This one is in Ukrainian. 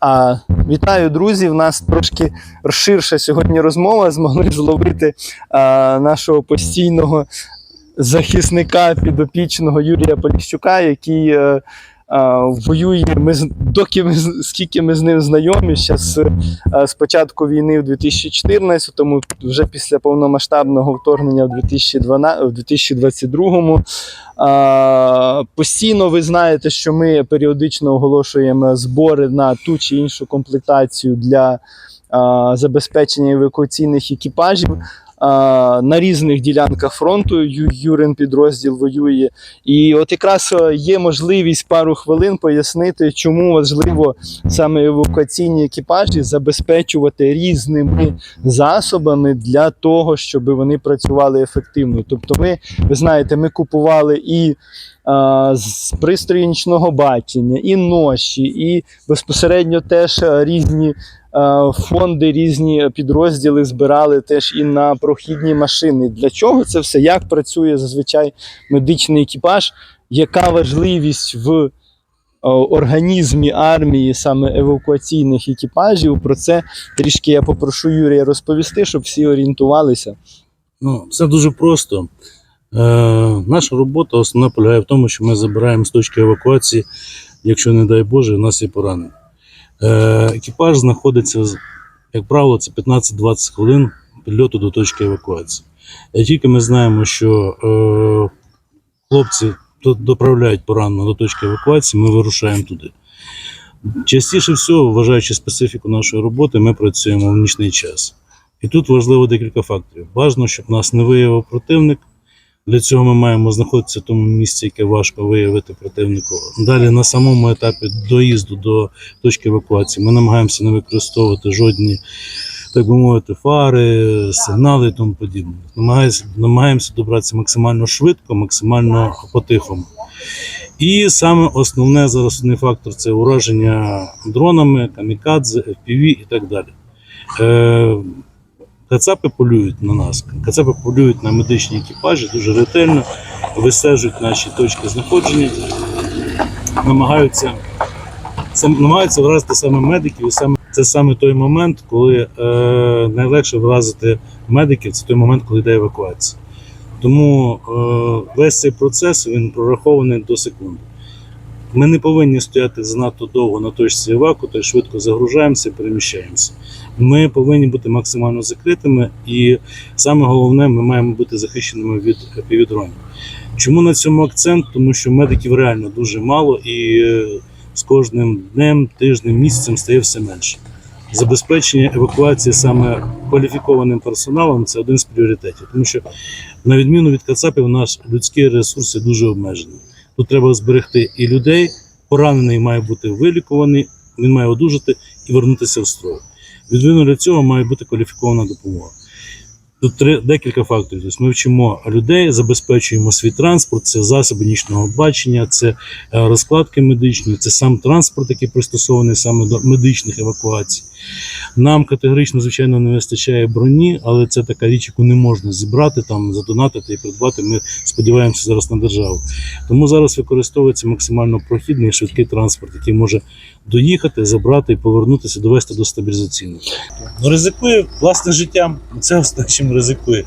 А вітаю, друзі! У нас трошки ширша сьогодні розмова. Змогли зловити а, нашого постійного захисника підопічного Юрія Поліщука, який е, а, воює. Ми з- доки ми з- скільки ми з ним знайомі, зараз з початку війни в 2014-му, вже після повномасштабного вторгнення в 2012, в 2022-му. А, постійно ви знаєте, що ми періодично оголошуємо збори на ту чи іншу комплектацію для забезпечення евакуаційних екіпажів. На різних ділянках фронту Юрин підрозділ воює. І от якраз е, є можливість пару хвилин пояснити, чому важливо саме евакуаційні екіпажі забезпечувати різними засобами для того, щоб вони працювали ефективно. Тобто, ми, ви знаєте, ми купували і з пристрої нічного бачення, і ноші, і безпосередньо теж е, різні фонди, різні підрозділи збирали теж і на прохідні машини. Для чого це все? Як працює зазвичай медичний екіпаж? Яка важливість в е, організмі армії саме евакуаційних екіпажів? Про це трішки я попрошу Юрія розповісти, щоб всі орієнтувалися. Ну, все дуже просто. Е, наша робота основна полягає в тому, що ми забираємо з точки евакуації, якщо, не дай Боже, у нас є поранення. Е, екіпаж знаходиться, як правило, це 15-20 хвилин підльоту до точки евакуації. Тільки ми знаємо, що е, хлопці доправляють пораненого до точки евакуації, ми вирушаємо туди. Частіше всього, вважаючи специфіку нашої роботи, ми працюємо в нічний час. І тут важливо декілька факторів. Бажано, щоб нас не виявив противник. Для цього ми маємо знаходитися в тому місці, яке важко виявити противнику. Далі на самому етапі доїзду до точки евакуації ми намагаємося не використовувати жодні, так би мовити, фари, сигнали і тому подібне. Намагаємося, намагаємося добратися максимально швидко, максимально по-тихому. І саме основне зараз фактор це ураження дронами, камікадзе, FPV і так далі. Кацапи полюють на нас. Кацапи полюють на медичні екіпажі дуже ретельно, висаджують наші точки знаходження, намагаються, намагаються вразити саме медиків. І саме, це саме той момент, коли е, найлегше вразити медиків, це той момент, коли йде евакуація. Тому е, весь цей процес він прорахований до секунди. Ми не повинні стояти занадто довго на точці еваку, то швидко загружаємося і переміщаємося. Ми повинні бути максимально закритими, і саме головне, ми маємо бути захищеними від півдронів. Чому на цьому акцент? Тому що медиків реально дуже мало, і е, з кожним днем, тижнем, місяцем стає все менше. Забезпечення евакуації саме кваліфікованим персоналом це один з пріоритетів, тому що на відміну від Кацапів, наш людський ресурс є дуже обмежений. Тут треба зберегти і людей. Поранений має бути вилікуваний, він має одужати і вернутися в строй. Відповідно для цього має бути кваліфікована допомога. Тут три, декілька факторів. Тобто ми вчимо людей, забезпечуємо свій транспорт, це засоби нічного бачення, це е, розкладки медичні, це сам транспорт, який пристосований саме до медичних евакуацій. Нам категорично, звичайно, не вистачає броні, але це така річ, яку не можна зібрати, там, задонатити і придбати. Ми сподіваємося зараз на державу. Тому зараз використовується максимально прохідний і швидкий транспорт, який може доїхати, забрати і повернутися, довести до стабілізаційного. Ну, ризикує власним життям. Це чим ризикує.